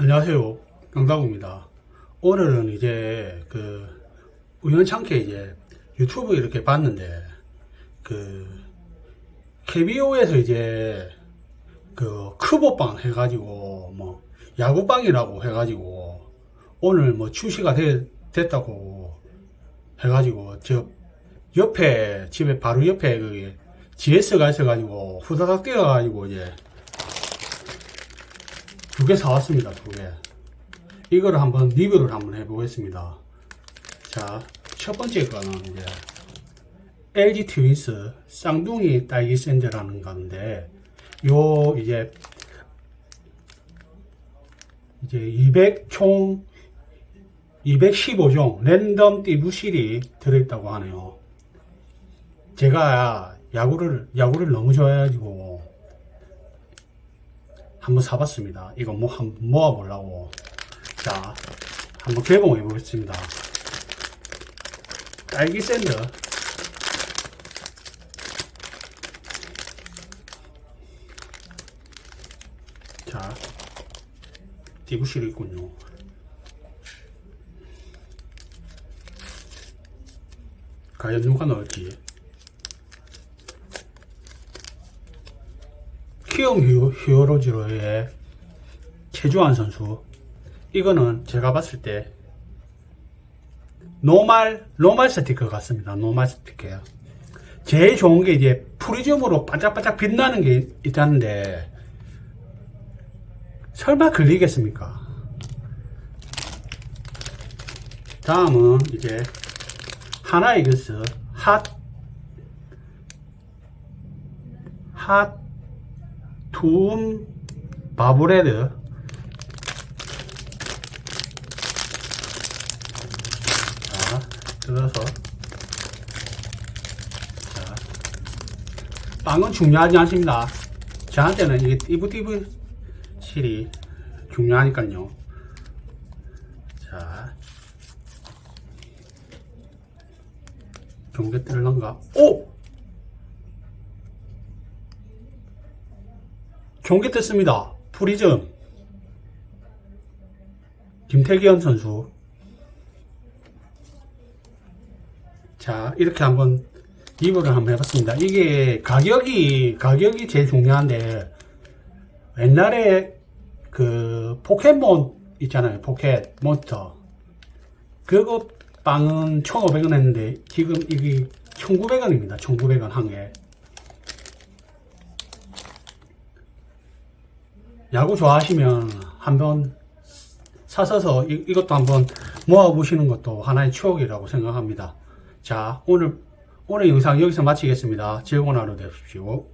안녕하세요. 강다구입니다. 오늘은 이제 그 우연찮게 이제 유튜브 이렇게 봤는데 그 KBO에서 이제 그 크보빵 해가지고 뭐 야구빵이라고 해가지고 오늘 뭐 출시가 되- 됐다고 해가지고 저 옆에 집에 바로 옆에 그 GS가 있어가지고 후다닥 뛰어가지고 이제 두 개 사왔습니다, 두 개. 이거를 한번 리뷰를 한번 해보겠습니다. 자, 첫 번째 거는 이제 LG 트윈스 쌍둥이 딸기 샌드라는 건데, 요 이제 이제 200총 215종 랜덤 띠부실이 들어있다고 하네요. 제가 야구를 야구를 너무 좋아해가지고 한번 사봤습니다. 이거 뭐 한번 모아보려고. 자, 한번 개봉해 보겠습니다. 딸기 샌드. 자, 디부실이 있군요. 과연 누가 넣을지. 키움 히어- 히어 로즈로의 최주환 선수. 이거는 제가 봤을 때 노말 노말 스티커 같습니다. 노말 스티커요. 제일 좋은 게 이제 프리즘으로 반짝반짝 빛나는 게 있다는데 설마 걸리겠습니까? 다음은 이제 하나 이글스 핫 핫 툼 바브레드 자 뜯어서. 자 빵은 중요하지 않습니다. 저한테는 이게 띠부띠부 실이 중요하니까요. 자 경계 뜰런가 오! 경기 떴습니다. 프리즘. 김태기현 선수. 자, 이렇게 한번 리뷰를 한번 해봤습니다. 이게 가격이, 가격이 제일 중요한데, 옛날에 그 포켓몬 있잖아요. 포켓 몬스터. 그거 빵은 1,500원 했는데, 지금 이게 1,900원입니다. 1,900원 한 개. 야구 좋아하시면 한번 사서서 이, 이것도 한번 모아보시는 것도 하나의 추억이라고 생각합니다. 자, 오늘, 오늘 영상 여기서 마치겠습니다. 즐거운 하루 되십시오.